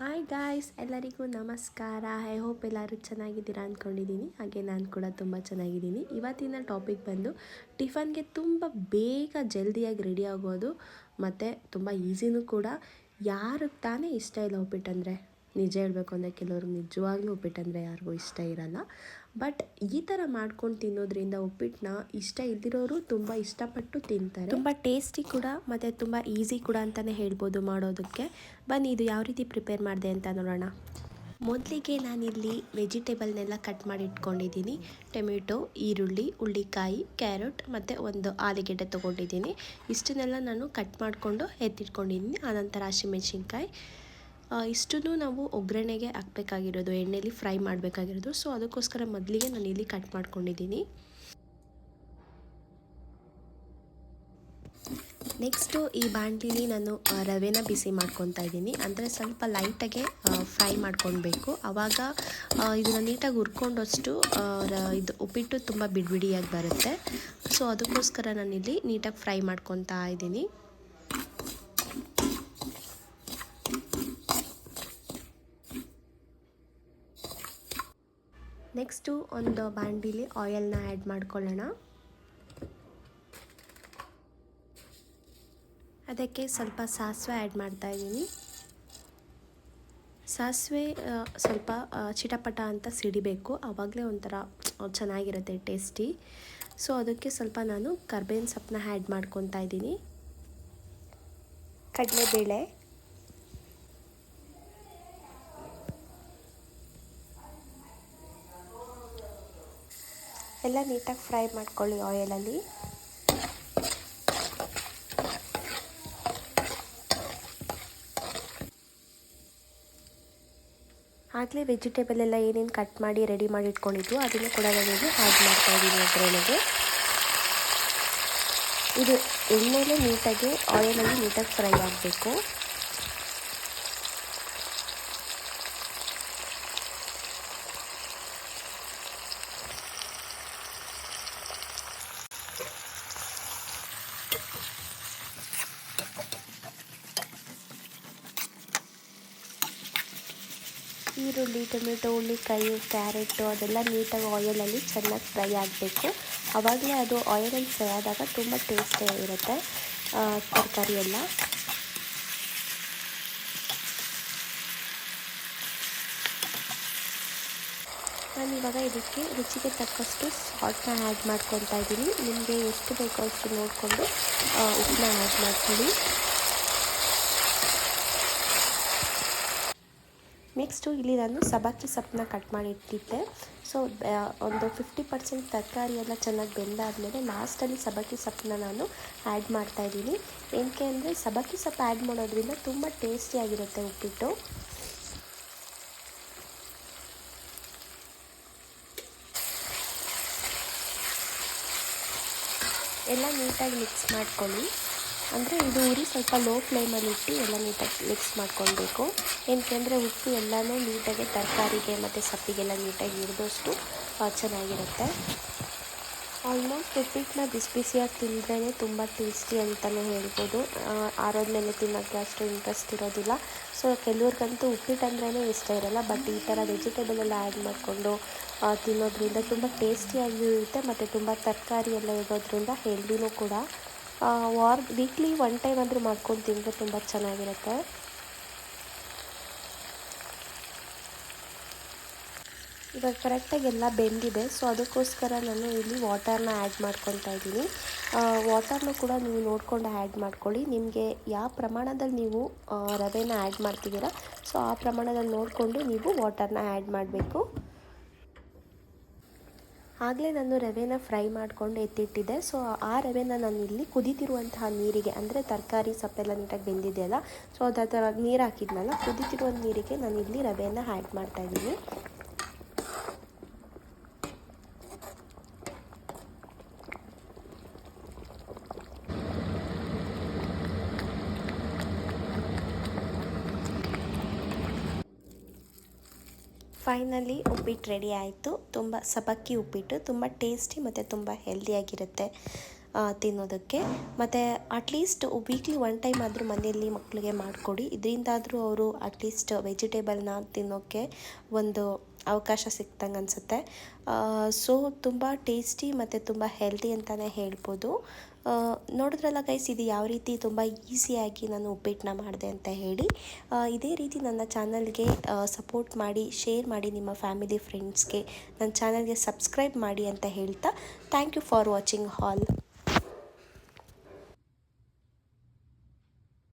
Hi guys ಎಲ್ಲರಿಗೂ ನಮಸ್ಕಾರ. I hope ಎಲ್ಲರೂ ಚೆನ್ನಾಗಿದ್ದೀರಾ ಅಂದ್ಕೊಂಡಿದ್ದೀನಿ ಹಾಗೆ ನಾನು ಕೂಡ ತುಂಬ ಚೆನ್ನಾಗಿದ್ದೀನಿ. ಇವತ್ತಿನ ಟಾಪಿಕ್ ಬಂದು ಟಿಫನ್ಗೆ ತುಂಬ ಬೇಗ ಜಲ್ದಿಯಾಗಿ ರೆಡಿ ಆಗೋದು ಮತ್ತು ತುಂಬ ಈಸಿನೂ ಕೂಡ. ಯಾರಿಗೆ ತಾನೇ ಇಷ್ಟ ಇಲ್ಲ ಉಪ್ಪಿಟ್ಟಂದರೆ? ನಿಜ ಹೇಳಬೇಕು ಅಂದರೆ ಕೆಲವರು ನಿಜವಾಗ್ಲೂ ಉಪ್ಪಿಟ್ಟಂದರೆ ಯಾರಿಗೂ ಇಷ್ಟ ಇರಲ್ಲ. ಬಟ್ ಈ ಥರ ಮಾಡ್ಕೊಂಡು ತಿನ್ನೋದ್ರಿಂದ ಉಪ್ಪಿಟ್ಟನ್ನ ಇಷ್ಟ ಇಲ್ದಿರೋರು ತುಂಬ ಇಷ್ಟಪಟ್ಟು ತಿಂತಾರೆ. ತುಂಬ ಟೇಸ್ಟಿ ಕೂಡ ಮತ್ತು ತುಂಬ ಈಸಿ ಕೂಡ ಅಂತಲೇ ಹೇಳ್ಬೋದು ಮಾಡೋದಕ್ಕೆ. ಬನ್ನಿ, ಇದು ಯಾವ ರೀತಿ ಪ್ರಿಪೇರ್ ಮಾಡಿದೆ ಅಂತ ನೋಡೋಣ. ಮೊದಲಿಗೆ ನಾನಿಲ್ಲಿ ವೆಜಿಟೇಬಲ್ನೆಲ್ಲ ಕಟ್ ಮಾಡಿ ಇಟ್ಕೊಂಡಿದ್ದೀನಿ. ಟೊಮೆಟೊ, ಈರುಳ್ಳಿ ಹುಳ್ಳಿಕಾಯಿ ಕ್ಯಾರೆಟ್ ಮತ್ತು ಒಂದು ಆಲೂಗೆಡ್ಡೆ ತೊಗೊಂಡಿದ್ದೀನಿ. ಇಷ್ಟನ್ನೆಲ್ಲ ನಾನು ಕಟ್ ಮಾಡಿಕೊಂಡು ಎತ್ತಿಟ್ಕೊಂಡಿದ್ದೀನಿ. ಆನಂತರ ಹಸಿಮೆಣ್ಸಿನ್ಕಾಯಿ. ಇಷ್ಟನ್ನು ನಾವು ಒಗ್ಗರಣೆಗೆ ಹಾಕ್ಬೇಕಾಗಿರೋದು, ಎಣ್ಣೆಲಿ ಫ್ರೈ ಮಾಡಬೇಕಾಗಿರೋದು. ಸೊ ಅದಕ್ಕೋಸ್ಕರ ಮೊದಲಿಗೆ ನಾನು ಇಲ್ಲಿ ಕಟ್ ಮಾಡ್ಕೊಂಡಿದ್ದೀನಿ. ನೆಕ್ಸ್ಟು ಈ ಬಾಣಲಿಲಿ ನಾನು ರವೆನ ಬಿಸಿ ಮಾಡ್ಕೊತಾ ಇದ್ದೀನಿ. ಅಂದರೆ ಸ್ವಲ್ಪ ಲೈಟಾಗೆ ಫ್ರೈ ಮಾಡ್ಕೊಳ್ಬೇಕು. ಆವಾಗ ಇದನ್ನು ನೀಟಾಗಿ ಹುರ್ಕೊಂಡಷ್ಟು ಇದು ಉಪ್ಪಿಟ್ಟು ತುಂಬ ಬಿಡಿಬಿಡಿಯಾಗಿ ಬರುತ್ತೆ. ಸೊ ಅದಕ್ಕೋಸ್ಕರ ನಾನಿಲ್ಲಿ ನೀಟಾಗಿ ಫ್ರೈ ಮಾಡ್ಕೊತಾ ಇದ್ದೀನಿ. ನೆಕ್ಸ್ಟು ಒಂದು ಬಾಂಡಿಲಿ ಆಯಿಲ್ನ ಆ್ಯಡ್ ಮಾಡ್ಕೊಳ್ಳೋಣ. ಅದಕ್ಕೆ ಸ್ವಲ್ಪ ಸಾಸಿವೆ ಆ್ಯಡ್ ಮಾಡ್ತಾ ಇದ್ದೀನಿ. ಸಾಸಿವೆ ಸ್ವಲ್ಪ ಚಿಟಪಟ ಅಂತ ಸಿಡಿಬೇಕು. ಆವಾಗಲೇ ಒಂಥರ ಚೆನ್ನಾಗಿರುತ್ತೆ, ಟೇಸ್ಟಿ. ಸೊ, ಅದಕ್ಕೆ ಸ್ವಲ್ಪ ನಾನು ಕರ್ಬೇವಿನ ಸೊಪ್ಪನ್ನ ಆ್ಯಡ್ ಮಾಡ್ಕೊತಾ ಇದ್ದೀನಿ. ಕಡಲೆಬೇಳೆ. ಎಲ್ಲ ನೀಟಾಗಿ ಫ್ರೈ ಮಾಡ್ಕೊಳ್ಳಿ ಆಯಿಲಲ್ಲಿ. ಆಗಲೇ ವೆಜಿಟೇಬಲ್ ಎಲ್ಲ ಏನೇನು ಕಟ್ ಮಾಡಿ, ರೆಡಿ ಮಾಡಿ ಇಟ್ಕೊಂಡಿದ್ದು ಅದನ್ನು ಕೂಡ ನಾನಿಲ್ಲಿ ಆ್ಯಡ್ ಮಾಡ್ತಾ ಇದ್ದೀನಿ ಒಗ್ಗರಣೆಗೆ ಇದು ಎಣ್ಣೆಲೆ ನೀಟಾಗಿ, ಆಯಿಲಲ್ಲಿ ನೀಟಾಗಿ ಫ್ರೈ ಆಗಬೇಕು. ಈರುಳ್ಳಿ, ಟೊಮೆಟೊ ಹುಳ್ಳಿಕಾಯಿ ಕ್ಯಾರೆಟು ಅದೆಲ್ಲ ನೀಟಾಗಿ ಆಯಿಲಲ್ಲಿ ಚೆನ್ನಾಗಿ ಫ್ರೈ ಆಗಬೇಕು. ಆವಾಗಲೇ ಅದು ಆಯಿಲಲ್ಲಿ ಫ್ರೈ ಆದಾಗ ತುಂಬ ಟೇಸ್ಟ್ ಇರುತ್ತೆ ತರಕಾರಿ ಎಲ್ಲ ನಾನು ಇವಾಗ ಇದಕ್ಕೆ ರುಚಿಗೆ ತಕ್ಕಷ್ಟು ಸಾಲ್ಟ್ನ ಆ್ಯಡ್ ಮಾಡ್ಕೊತಾ ಇದ್ದೀನಿ. ನಿಮಗೆ ಎಷ್ಟು ಬೇಕೋ ಅಷ್ಟು ನೋಡಿಕೊಂಡು ಉಪ್ಪನ್ನ ಆ್ಯಡ್ ಮಾಡ್ಕೊಳ್ಳಿ. ನೆಕ್ಸ್ಟು ಇಲ್ಲಿ ನಾನು ಸಬಾಕಿ ಸೊಪ್ಪನ್ನ ಕಟ್ ಮಾಡಿ ಇಟ್ಟಿದ್ದೆ. ಸೊ ಒಂದು ಫಿಫ್ಟಿ ಪರ್ಸೆಂಟ್ ತರಕಾರಿ ಎಲ್ಲ ಚೆನ್ನಾಗಿ ಬೆಂದಾದಮೇಲೆ ಲಾಸ್ಟಲ್ಲಿ ಸಬಾಕಿ ಸೊಪ್ಪನ್ನ ನಾನು ಆ್ಯಡ್ ಮಾಡ್ತಾ ಇದ್ದೀನಿ. ಏನಕ್ಕೆ ಅಂದರೆ ಸಬಾಕಿ ಸೊಪ್ಪು ಆ್ಯಡ್ ಮಾಡೋದ್ರಿಂದ ತುಂಬ ಟೇಸ್ಟಿಯಾಗಿರುತ್ತೆ ಉಪ್ಪಿಟ್ಟು. ಎಲ್ಲ ನೀಟಾಗಿ ಮಿಕ್ಸ್ ಮಾಡ್ಕೊಳ್ಳಿ. ಅಂದರೆ ಇದು ಉರಿ ಸ್ವಲ್ಪ ಲೋ ಫ್ಲೇಮಲ್ಲಿ ಇಟ್ಟು ಎಲ್ಲ ನೀಟಾಗಿ ಮಿಕ್ಸ್ ಮಾಡ್ಕೊಳ್ಬೇಕು. ಏನಕ್ಕೆ ಉಪ್ಪು ಎಲ್ಲನೂ ನೀಟಾಗಿ ತರಕಾರಿಗೆ ಮತ್ತು ಸಪ್ಪಿಗೆಲ್ಲ ನೀಟಾಗಿ ಹಿಡಿದಷ್ಟು ಚೆನ್ನಾಗಿರುತ್ತೆ. ಆಲ್ಮೋಸ್ಟ್ ಉಪ್ಪಿಟ್ಟನ್ನ ಬಿಸಿ ಬಿಸಿಯಾಗಿ ತಿಂದ್ರೇ ತುಂಬ ಟೇಸ್ಟಿ ಅಂತಲೇ ಹೇಳ್ಬೋದು. ಆರೋದ್ಮೇಲೆ ತಿನ್ನೋಕ್ಕೆ ಅಷ್ಟು ಇಂಟ್ರೆಸ್ಟ್ ಇರೋದಿಲ್ಲ. ಸೊ ಕೆಲವ್ರಿಗಂತೂ ಉಪ್ಪಿಟ್ಟು ಅಂದ್ರೇ ಇಷ್ಟ ಇರಲ್ಲ. ಬಟ್ ಈ ಥರ ವೆಜಿಟೇಬಲ್ ಎಲ್ಲ ಆ್ಯಡ್ ಮಾಡಿಕೊಂಡು ತಿನ್ನೋದ್ರಿಂದ ತುಂಬ ಟೇಸ್ಟಿಯಾಗಿಯೂ ಇರುತ್ತೆ ಮತ್ತು ತುಂಬ ತರಕಾರಿ ಎಲ್ಲ ಇರೋದ್ರಿಂದ ಹೆಲ್ದಿನೂ ಕೂಡ. ವಾರ್ ವೀಕ್ಲಿ ಒನ್ ಟೈಮ್ ಆದರೂ ಮಾಡ್ಕೊಂಡು ತಿಂದರೆ ತುಂಬ ಚೆನ್ನಾಗಿರುತ್ತೆ. ಇವಾಗ ಕರೆಕ್ಟಾಗಿ ಎಲ್ಲ ಬೆಂದಿದೆ ಸೊ ಅದಕ್ಕೋಸ್ಕರ ನಾನು ಇಲ್ಲಿ ವಾಟರ್ನ ಆ್ಯಡ್ ಮಾಡ್ಕೊತಾ ಇದ್ದೀನಿ. ವಾಟರ್ನ ಕೂಡ ನೀವು ನೋಡಿಕೊಂಡು ಆ್ಯಡ್ ಮಾಡ್ಕೊಳ್ಳಿ. ನಿಮಗೆ ಯಾವ ಪ್ರಮಾಣದಲ್ಲಿ ನೀವು ರವೆನ ಆ್ಯಡ್ ಮಾಡ್ತಿದ್ದೀರಾ ಸೊ ಆ ಪ್ರಮಾಣದಲ್ಲಿ ನೋಡಿಕೊಂಡು ನೀವು ವಾಟರ್ನ ಆ್ಯಡ್ ಮಾಡಬೇಕು. ಆಗಲೇ ನಾನು ರವೆನ ಫ್ರೈ ಮಾಡಿಕೊಂಡು ಎತ್ತಿಟ್ಟಿದ್ದೆ. ಸೊ ಆ ರವೆನ ನಾನು ಇಲ್ಲಿ ಕುದಿತಿರುವಂತಹ ನೀರಿಗೆ, ಅಂದರೆ ತರಕಾರಿ ಸೊಪ್ಪೆಲ್ಲ ನೀಟಾಗಿ ಬೆಂದಿದೆಯಲ್ಲ ಸೊ ಅದ ಥರ ನೀರು ಹಾಕಿದ್ನಲ್ಲ ಕುದಿತಿರುವಂಥ ನೀರಿಗೆ ನಾನು ಇಲ್ಲಿ ರವೆನ ಆ್ಯಡ್ ಮಾಡ್ತಾ ಫೈನಲಿ ಉಪ್ಪಿಟ್ಟು ರೆಡಿ ಆಯಿತು. ತುಂಬ ಸಬಕ್ಕಿ ಉಪ್ಪಿಟ್ಟು ತುಂಬ ಟೇಸ್ಟಿ ಮತ್ತು ತುಂಬ ಹೆಲ್ದಿಯಾಗಿರುತ್ತೆ ತಿನ್ನೋದಕ್ಕೆ. ಮತ್ತು ಅಟ್ಲೀಸ್ಟ್ ವೀಕ್ಲಿ ಒನ್ ಟೈಮ್ ಆದರೂ ಮನೆಯಲ್ಲಿ ಮಕ್ಕಳಿಗೆ ಮಾಡಿಕೊಡಿ. ಇದರಿಂದಾದರೂ ಅವರು ಅಟ್ಲೀಸ್ಟ್ ವೆಜಿಟೇಬಲ್ನ ತಿನ್ನೋಕ್ಕೆ ಒಂದು ಅವಕಾಶ ಸಿಕ್ತಂಗೆ ಅನಿಸುತ್ತೆ. ಸೊ ತುಂಬ ಟೇಸ್ಟಿ ಮತ್ತು ತುಂಬ ಹೆಲ್ದಿ ಅಂತಲೇ ಹೇಳ್ಬೋದು. ನೋಡಿದ್ರಲ್ಲ ಗೈಸ್ ಇದು ಯಾವ ರೀತಿ ತುಂಬ ಈಸಿಯಾಗಿ ನಾನು ಉಪ್ಪಿಟ್ಟನ್ನ ಮಾಡಿದೆ ಅಂತ ಹೇಳಿ. ಇದೇ ರೀತಿ ನನ್ನ ಚಾನಲ್ಗೆ ಸಪೋರ್ಟ್ ಮಾಡಿ ಶೇರ್ ಮಾಡಿ ನಿಮ್ಮ ಫ್ಯಾಮಿಲಿ ಫ್ರೆಂಡ್ಸ್ಗೆ ನನ್ನ ಚಾನಲ್ಗೆ ಸಬ್ಸ್ಕ್ರೈಬ್ ಮಾಡಿ ಅಂತ ಹೇಳ್ತಾ thank you for watching hall